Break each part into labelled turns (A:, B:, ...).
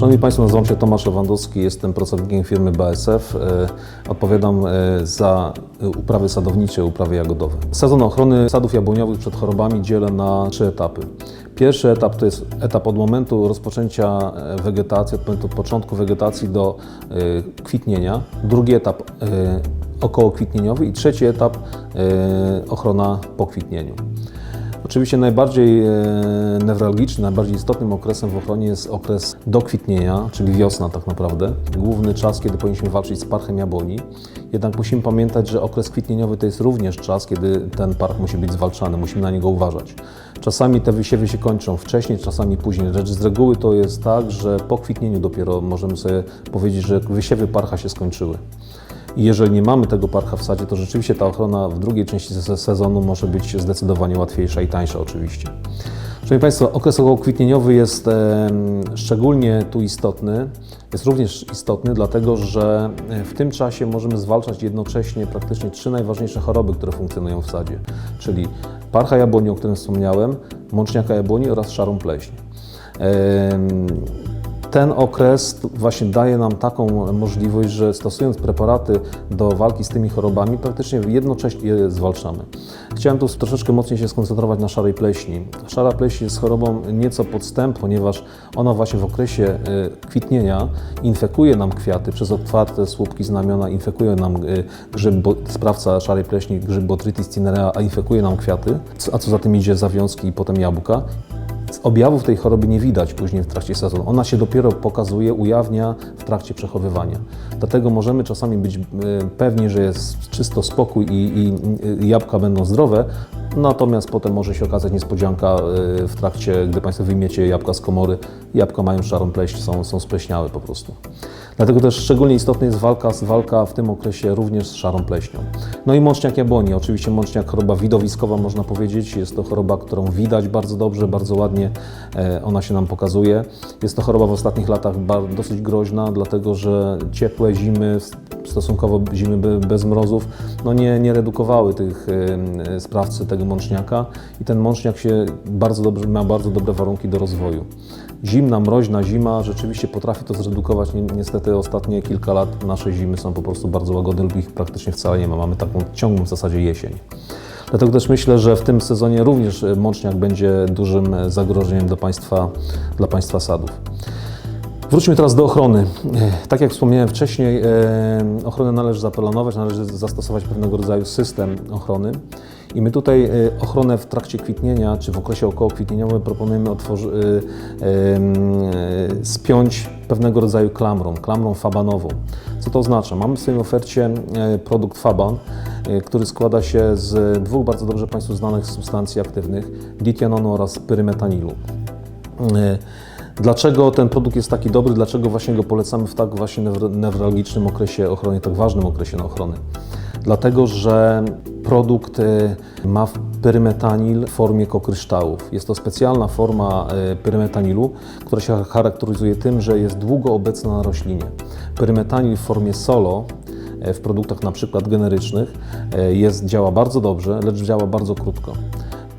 A: Szanowni Państwo, nazywam się Tomasz Lewandowski, jestem pracownikiem firmy BASF. E, Odpowiadam e, za uprawy sadownicze, uprawy jagodowe. Sezon ochrony sadów jabłoniowych przed chorobami dzielę na trzy etapy. Pierwszy etap to jest etap od momentu rozpoczęcia e, wegetacji, od momentu początku wegetacji do kwitnienia. Drugi etap e, okołokwitnieniowy i trzeci etap ochrona po kwitnieniu. Oczywiście najbardziej e, newralgicznym, najbardziej istotnym okresem w ochronie jest okres dokwitnienia, czyli wiosna tak naprawdę. Główny czas, kiedy powinniśmy walczyć z parchem jabłoni. Jednak musimy pamiętać, że okres kwitnieniowy to jest również czas, kiedy ten parch musi być zwalczany, musimy na niego uważać. Czasami te wysiewy się kończą wcześniej, czasami później. Lecz z reguły to jest tak, że po kwitnieniu dopiero możemy sobie powiedzieć, że wysiewy parcha się skończyły. I jeżeli nie mamy tego parcha w sadzie, to rzeczywiście ta ochrona w drugiej części se- sezonu może być zdecydowanie łatwiejsza i tańsza oczywiście. Szanowni Państwo, okres okołokwitnieniowy jest em, szczególnie tu istotny. Jest również istotny, dlatego że e, w tym czasie możemy zwalczać jednocześnie praktycznie trzy najważniejsze choroby, które funkcjonują w sadzie, czyli parcha jabłoni, o którym wspomniałem, mączniaka jabłoni oraz szarą pleśń. Em, ten okres właśnie daje nam taką możliwość, że stosując preparaty do walki z tymi chorobami, praktycznie jednocześnie je zwalczamy. Chciałem tu troszeczkę mocniej się skoncentrować na szarej pleśni. Szara pleśń jest chorobą nieco podstępną, ponieważ ona właśnie w okresie y, kwitnienia infekuje nam kwiaty przez otwarte słupki znamiona, infekuje nam y, grzyb, sprawca szarej pleśni, grzyb Botrytis cinerea, a infekuje nam kwiaty, a co za tym idzie zawiązki i potem jabłka. Objawów tej choroby nie widać później w trakcie sezonu. Ona się dopiero pokazuje, ujawnia w trakcie przechowywania. Dlatego możemy czasami być e, pewni, że jest czysto spokój i, i i jabłka będą zdrowe, natomiast potem może się okazać niespodzianka e, w trakcie, gdy Państwo wyjmiecie jabłka z komory. Jabłka mają szarą pleśń, są, są spleśniałe po prostu. Dlatego też szczególnie istotna jest walka, walka w tym okresie również z szarą pleśnią. No i mączniak jabłoni. Oczywiście mączniak choroba widowiskowa można powiedzieć. Jest to choroba, którą widać bardzo dobrze, bardzo ładnie e, ona się nam pokazuje. Jest to choroba w ostatnich latach dosyć groźna, dlatego że ciepłe zimy, stosunkowo zimy be- bez mrozów, no nie, nie redukowały tych sprawcy tego mączniaka i ten mączniak się bardzo dobrze, ma bardzo dobre warunki do rozwoju. Zimna, mroźna zima rzeczywiście potrafi to zredukować. Ni- Niestety ostatnie kilka lat nasze zimy są po prostu bardzo łagodne lub ich praktycznie wcale nie ma. Mamy taką ciągłą w zasadzie jesień. Dlatego też myślę, że w tym sezonie również mączniak będzie dużym zagrożeniem dla państwa, dla państwa sadów. Wróćmy teraz do ochrony. E, Tak jak wspomniałem wcześniej, e, ochronę należy zaplanować, należy zastosować pewnego rodzaju system ochrony. I my tutaj e, ochronę w trakcie kwitnienia, czy w okresie okołokwitnieniowym proponujemy spiąć pewnego rodzaju klamrą, klamrą fabanową. Co to oznacza? Mamy w swojej ofercie produkt faban, który składa się z dwóch bardzo dobrze Państwu znanych substancji aktywnych, ditianonu oraz pyrymetanilu. Dlaczego ten produkt jest taki dobry? Dlaczego właśnie go polecamy w tak właśnie newr- newralgicznym okresie ochrony, tak ważnym okresie ochrony? Dlatego, że produkt e, ma pyrymetanil w formie kokryształów. Jest to specjalna forma e, pyrymetanilu, która się charakteryzuje tym, że jest długo obecna na roślinie. Pyrymetanil w formie solo e, w produktach na przykład generycznych jest, działa bardzo dobrze, lecz działa bardzo krótko.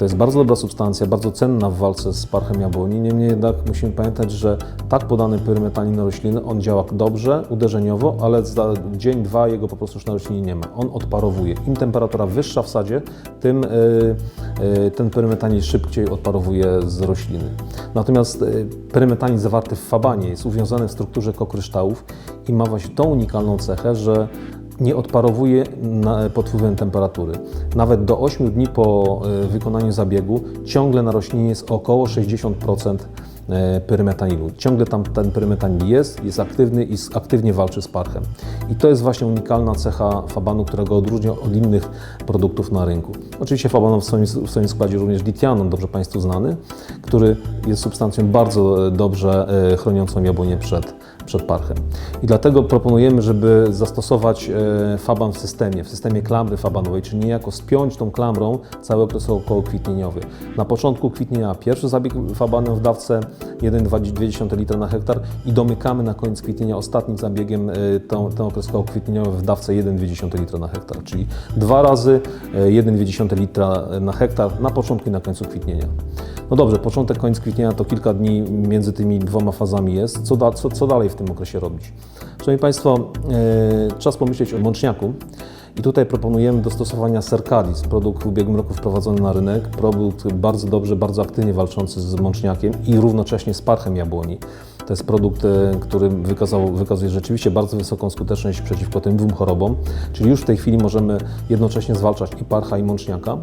A: To jest bardzo dobra substancja, bardzo cenna w walce z parchem jabłoni. Niemniej jednak musimy pamiętać, że tak podany pyrymetalin na rośliny, on działa dobrze, uderzeniowo, ale za dzień, dwa jego po prostu już na roślinie nie ma. On odparowuje. Im temperatura wyższa w sadzie, tym y, y, ten pyrymetalin szybciej odparowuje z rośliny. Natomiast y, pyrymetalin zawarty w fabanie jest uwiązany w strukturze kokryształów i ma właśnie tą unikalną cechę, że nie odparowuje pod wpływem temperatury. Nawet do 8 dni po e, wykonaniu zabiegu ciągle na roślinie jest około 60% e, pyrymetanilu. Ciągle tam ten pyrymetanil jest, jest aktywny i aktywnie walczy z parchem. I to jest właśnie unikalna cecha fabanu, która go odróżnia od innych produktów na rynku. Oczywiście faban w swoim, w swoim składzie również ditianon, dobrze Państwu znany, który jest substancją bardzo e, dobrze e, chroniącą jabłonię przed, przed parchem. I dlatego proponujemy, żeby zastosować e, faban w systemie, w systemie klamry fabanowej, czyli niejako spiąć tą klamrą cały okres okołokwitnieniowy. Na początku kwitnienia pierwszy zabieg fabanem w dawce 1,2 litra na hektar i domykamy na koniec kwitnienia ostatnim zabiegiem e, tą, ten okres okołokwitnieniowy w dawce 1,2 litra na hektar, czyli dwa razy e, 1,2 litra na hektar na początku i na końcu kwitnienia. No dobrze, początek, koniec kwitnienia to kilka dni między tymi dwoma fazami jest. Co, da, co, co dalej w tym okresie robić? Szanowni Państwo, e, czas pomyśleć o mączniaku. I tutaj proponujemy dostosowania Sercadis, produkt w ubiegłym roku wprowadzony na rynek, produkt bardzo dobrze, bardzo aktywnie walczący z mączniakiem i równocześnie z parchem jabłoni. To jest produkt, e, który wykazał, wykazuje rzeczywiście bardzo wysoką skuteczność przeciwko tym dwóm chorobom, czyli już w tej chwili możemy jednocześnie zwalczać i parcha, i mączniaka.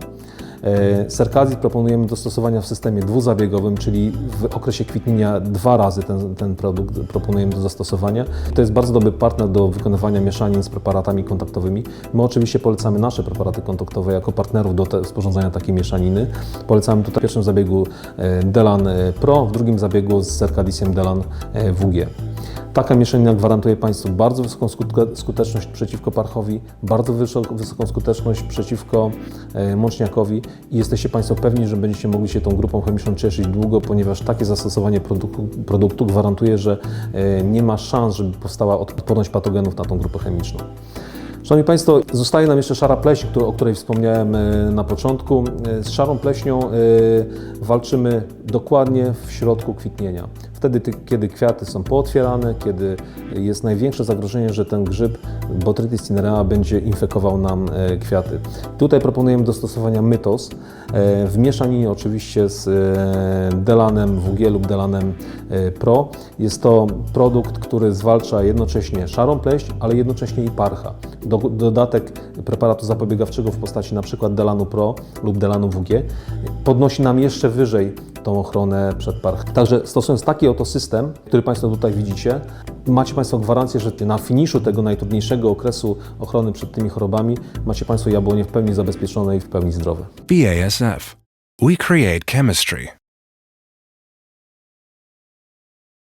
A: Serkazji proponujemy do stosowania w systemie dwuzabiegowym, czyli w okresie kwitnienia dwa razy ten, ten produkt proponujemy do zastosowania. To jest bardzo dobry partner do wykonywania mieszanin z preparatami kontaktowymi. My oczywiście polecamy nasze preparaty kontaktowe jako partnerów do te, sporządzania takiej mieszaniny. Polecamy tutaj w pierwszym zabiegu e, Delan e, Pro, w drugim zabiegu z Serkadisiem Delan e, WG. Taka mieszanina gwarantuje Państwu bardzo wysoką skuteczność przeciwko parchowi, bardzo wysok- wysoką skuteczność przeciwko e, mączniakowi i jesteście Państwo pewni, że będziecie mogli się tą grupą chemiczną cieszyć długo, ponieważ takie zastosowanie produktu, produktu gwarantuje, że e, nie ma szans, żeby powstała odporność patogenów na tą grupę chemiczną. Szanowni Państwo, zostaje nam jeszcze szara pleśń, o której wspomniałem e, na początku. Z szarą pleśnią walczymy dokładnie w środku kwitnienia. Wtedy, kiedy kwiaty są pootwierane, kiedy jest największe zagrożenie, że ten grzyb Botrytis cinerea będzie infekował nam e, kwiaty. Tutaj proponujemy do stosowania mytos e, w mieszaninie oczywiście z e, Delanem WG lub Delanem Pro. Jest to produkt, który zwalcza jednocześnie szarą pleśń, ale jednocześnie i parcha. Do, dodatek preparatu zapobiegawczego w postaci np. Delanu Pro lub Delanu WG podnosi nam jeszcze wyżej tą ochronę przed parchem. Także stosując taki oto system, który Państwo tutaj widzicie, macie Państwo gwarancję, że na finiszu tego najtrudniejszego okresu ochrony przed tymi chorobami macie Państwo jabłonie w pełni zabezpieczone i w pełni zdrowe.
B: BASF. We create chemistry.